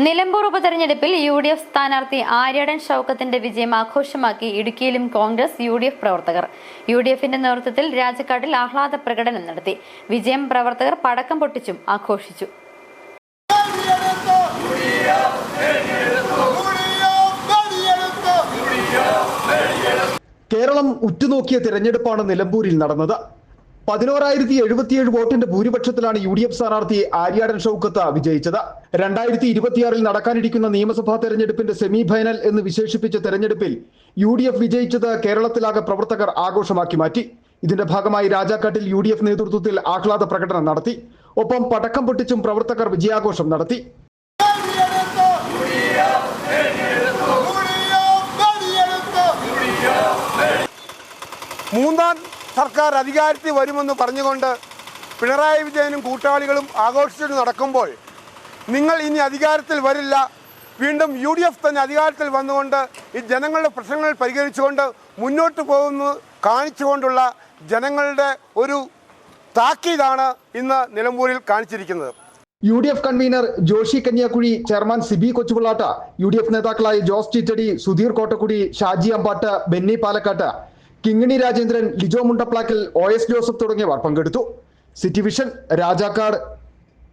നിലമ്പൂർ ഉപതെരഞ്ഞെടുപ്പിൽ U D F സ്ഥാനാർത്ഥി ആര്യടൻ ഷൌക്കത്തിന്റെ വിജയം ആഘോഷമാക്കി ഇടുക്കിയിലും കോൺഗ്രസ് യു ഡി എഫ് പ്രവർത്തകർ. യു ഡി എഫിന്റെ നേതൃത്വത്തിൽ രാജക്കാട്ടിൽ ആഹ്ലാദ പ്രകടനം നടത്തി. വിജയം പ്രവർത്തകർ പടക്കം പൊട്ടിച്ചും ആഘോഷിച്ചു. കേരളം ഉറ്റുനോക്കിയ തിരഞ്ഞെടുപ്പാണ് നിലമ്പൂരിൽ നടന്നത്. പതിനോരായിരത്തി എഴുപത്തിയേഴ് വോട്ടിന്റെ ഭൂരിപക്ഷത്തിലാണ് യു ഡി എഫ് സ്ഥാനാർത്ഥി ആര്യാടൻ ഷൌക്കത്ത് വിജയിച്ചത്. രണ്ടായിരത്തി ഇരുപത്തിയാറിൽ നടക്കാനിരിക്കുന്ന നിയമസഭാ തെരഞ്ഞെടുപ്പിന്റെ സെമി ഫൈനൽ എന്ന് വിശേഷിപ്പിച്ച തെരഞ്ഞെടുപ്പിൽ യു ഡി എഫ് വിജയിച്ചത് കേരളത്തിലാകെ പ്രവർത്തകർ ആഘോഷമാക്കി മാറ്റി. ഇതിന്റെ ഭാഗമായി രാജാക്കാട്ടിൽ യു ഡി എഫ് നേതൃത്വത്തിൽ ആഹ്ലാദ പ്രകടനം നടത്തി. ഒപ്പം പടക്കം പൊട്ടിച്ചും പ്രവർത്തകർ വിജയാഘോഷം നടത്തി. മൂന്നാം സർക്കാർ അധികാരത്തിൽ വരുമെന്ന് പറഞ്ഞുകൊണ്ട് പിണറായി വിജയനും കൂട്ടാളികളും ആഘോഷിച്ചു നടക്കുമ്പോൾ നിങ്ങൾ ഇനി അധികാരത്തിൽ വരില്ല. വീണ്ടും യു ഡി എഫ് തന്നെ അധികാരത്തിൽ വന്നുകൊണ്ട് ഈ ജനങ്ങളുടെ പ്രശ്നങ്ങൾ പരിഹരിച്ചുകൊണ്ട് മുന്നോട്ട് പോകുന്നു. കാണിച്ചുകൊണ്ടുള്ള ജനങ്ങളുടെ ഒരു താക്കീതാണ് ഇന്ന് നിലമ്പൂരിൽ കാണിച്ചിരിക്കുന്നത്. U D F convener Joshi Kanyakuzhi chairman Sibi Kochupillatt U D F നേതാക്കളായ ജോസ് ചിറ്റടി സുധീർ കോട്ടക്കുടി ഷാജി അമ്പാട്ട് ബെന്നി പാലക്കാട്ട് Kingini Rajendran Lijo മുണ്ടപ്ലാക്കിൽ O S Joseph തുടങ്ങിയവർ പങ്കെടുത്തു. City vision Rajakkad